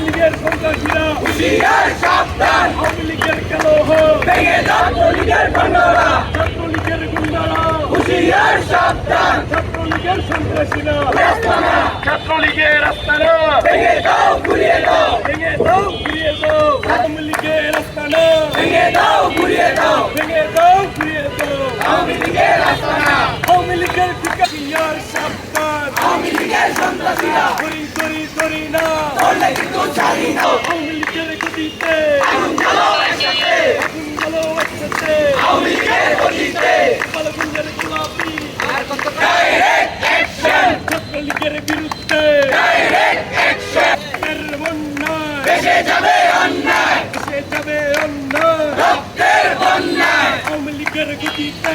লীগের সন্ত্রাসীরা হুশিয়ার সাবধান আওয়ামী লীগের কালো ভেঙে দাও লীগের খণ্ডরা ছাত্রলীগের গুন্ডারা হুশিয়ার সাবধান ছাত্রলীগের সন্ত্রাসীরা রাস্তানা ছাত্রলীগের আস্তানা ভেঙে আওয়ামী লীগের রাস্তানা আওয়ামী লীগের ঠিকার সাবধান। আওয়ামী লীগের সন্ত্রাসীরা। করি করি করি না। ধরলে কিন্তু ছাড়ি না। আওয়ামী লীগের গতিতে। আগুন জ্বালাও একসাথে। আগুন জ্বালো একসাথে। আওয়ামী লীগের গতিতে। কালগুন্ডের গোলাপি। ডাইরেক্ট অ্যাকশন ছাত্রলীগের বিরুদ্ধে। ডাইরেক্ট অ্যাকশন এর বন্যায় দেশে যাবে অন্যায়। এসে যাবে অন্যায়। রক্তের বন্যায়। আওয়ামী লীগের গতিতে।